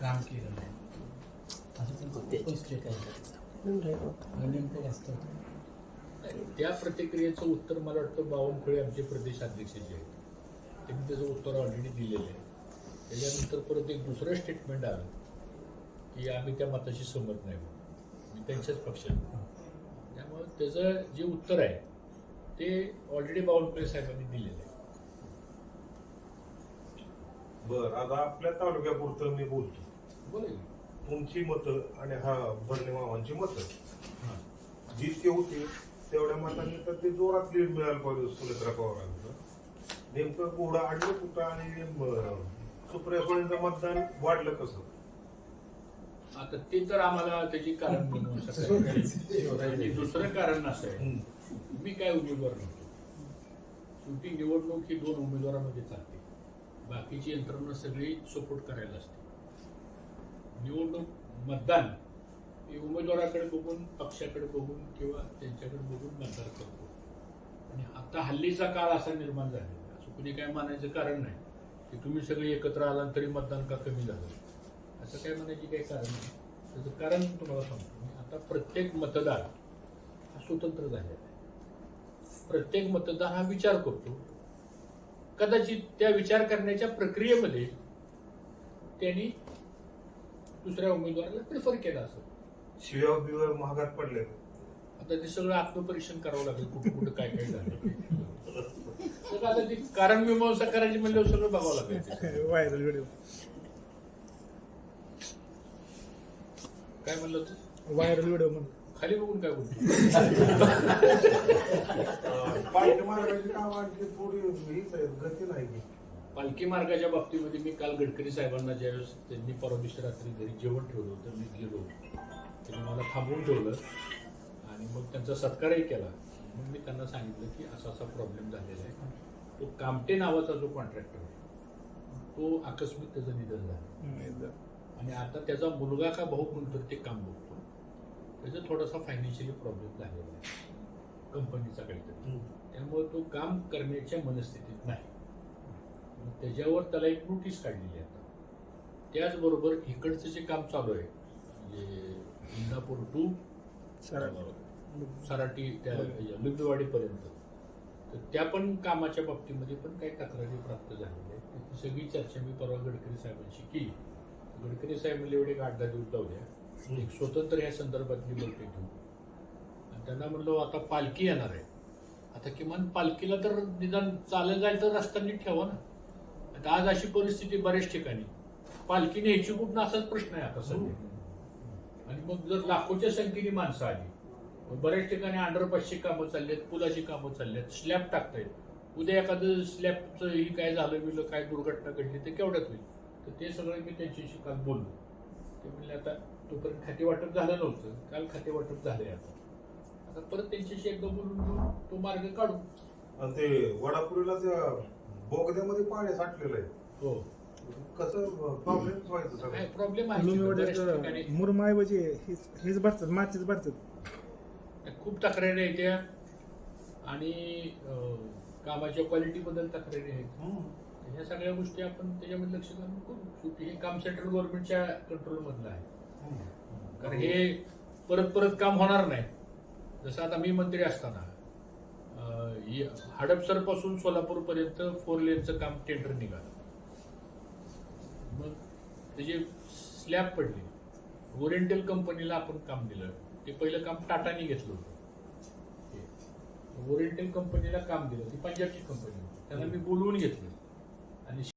काम केलं नाही असं नेमकं त्या प्रतिक्रियेचं उत्तर मला वाटतं बावनकुळे आमचे प्रदेशाध्यक्ष जे आहेत. त्यांनी त्याचं उत्तर ऑलरेडी दिलेलं आहे. त्याच्यानंतर परत एक दुसरं स्टेटमेंट आलं की आम्ही त्या मताशी सहमत नाही मी त्यांच्याच पक्षात. त्यामुळे त्याचं जे उत्तर आहे ते ऑलरेडी बावनकुळे साहेबांनी दिलेलं आहे. बर आता आपल्या तालुक्यापुरतं मी बोलतो. तुमची मतं आणि हा भरणे मामांची मतं. जितके होते तेवढ्या मतांनी तर ते जोरात लीड मिळायला पाहिजे सुनेत्रा पवारांचं. नेमकं घोडा अडलं कुठं आणि सुप्रिया सुळेंचं मतदान वाढलं कसं? आता ते तर आम्हाला त्याची कारण बनवू. दुसरं कारण असं आहे. मी काय उमेदवार नव्हतो. शेवटी निवडणूक ही दोन उमेदवारांमध्ये चालते. बाकीची यंत्रणा सगळी सपोर्ट करायला असते. निवडणूक मतदान हे उमेदवाराकडे बघून पक्षाकडे बघून किंवा त्यांच्याकडे बघून मतदार करतो. आणि आता हल्लीचा काळ असा निर्माण झालेला आहे. असं कुणी काय मानायचं कारण नाही. की तुम्ही सगळे एकत्र आला तरी मतदान का कमी झालं? असं काय म्हणायची काही कारण नाही. त्याचं कारण तुम्हाला सांगतो. मी आता प्रत्येक मतदार हा स्वतंत्र झालेला आहे. प्रत्येक मतदार हा विचार करतो. कदाचित त्या विचार करण्याच्या प्रक्रियेमध्ये त्यांनी दुसऱ्या उमेदवाराला प्रिफर केला असं शिव्या बिव्या महागात पडले आता ते सगळं आत्मपरीक्षण करावं लागेल कुठं कुठं काय काय झालं. तर आता ती कारण मीमांसा करायची म्हणल्यावर सगळं बघावं लागेल. व्हायरल व्हिडिओ काय म्हणलं तू? व्हायरल व्हिडिओ म्हणून. खाली बघून काय बोलतो? पालखी मार्गाची काम आणखी थोडी हीच आहे गती नाही. पालखी मार्गाच्या बाबतीमध्ये मी काल गडकरी साहेबांना ज्यावेळेस त्यांनी परवा दिवशी रात्री घरी जेवण ठेवलं होतं मी गेलो त्यांनी मला थांबवून ठेवलं आणि मग त्यांचा सत्कारही केला. मग मी त्यांना सांगितलं की असा असा प्रॉब्लेम झालेला आहे. तो कामटे नावाचा जो कॉन्ट्रॅक्टर आहे तो आकस्मिक त्याचं निधन झालं. आणि आता त्याचा मुलगा का भाऊ कोणतं ते काम बघतो. त्याचा थोडासा फायनान्शियली प्रॉब्लेम झालेला आहे. कंपनीचा काहीतरी. त्यामुळे तो काम करण्याच्या मनस्थितीत नाही. त्याच्यावर त्याला एक नोटीस काढलेली आहे आता. त्याचबरोबर इकडचं जे काम चालू आहे म्हणजे इंदापूर टू सराटी. त्या लुबीवाडीपर्यंत. तर त्या पण कामाच्या बाबतीमध्ये पण काही तक्रारी प्राप्त झालेल्या आहेत. त्याची सगळी चर्चा मी परवा गडकरी साहेबांशी केली. गडकरी साहेब एवढे एक आठ दहा दिवस द्या. एक स्वतंत्र या संदर्भातली बैठक घेऊ आणि त्यांना म्हणलं आता पालखी येणार आहे. आता किमान पालखीला तर निदान चालत जायचं तर रस्ता नीट ठेवा ना. आता आज अशी परिस्थिती बऱ्याच ठिकाणी. पालखी न्यायची कुठं असाच प्रश्न आहे आता सध्या. आणि मग जर लाखोच्या संख्येने माणसं आली मग बऱ्याच ठिकाणी अंडरपासची कामं चालली आहेत पुलाची कामं चालली आहेत स्लॅब टाकतायत. उद्या एखादं स्लॅबचं ही काय झालं बिलं काय दुर्घटना घडली ते केवढ्यात होईल? तर ते सगळं मी त्यांच्याशी काल बोललो. ते म्हणले आता तोपर्यंत खाते वाटप झालं नव्हतं. काल खाते वाटप झालंय आता. आता परत त्यांच्याशी एकदा बोलून तो मार्ग काढू. ते वडापुरीला त्या बोगद्यामध्ये पाणी साठलेलं आहे. हो. कसं प्रॉब्लेम व्हायचं प्रॉब्लेम आहे तिथं बऱ्याच ठिकाणी. लुंगीवाड्यात मुरमाऐवजी हेच हेच भरतात मातीच भरतात. खूप तक्रारी आहेत त्या आणि अं, कामाच्या क्वालिटीबद्दल तक्रारी आहेत. ह्या सगळ्या गोष्टी आपण त्याच्यामध्ये लक्ष घालून करू. शेवटी हे काम सेंट्रल गव्हर्नमेंटच्या कंट्रोल मधलं आहे. कारण हे परत परत काम होणार नाही. जसं आता मी मंत्री असताना हडपसरपासून सोलापूर पर्यंत फोर लेनचं काम टेंडर निघालं. मग त्याचे स्लॅब पडले ओरिएंटल कंपनीला आपण काम दिलं. ते पहिलं काम टाटाने घेतलं होतं. ओरिएंटल कंपनीला काम दिलं ती पंजाबची कंपनी त्यांना मी बोलवून घेतलं. आणि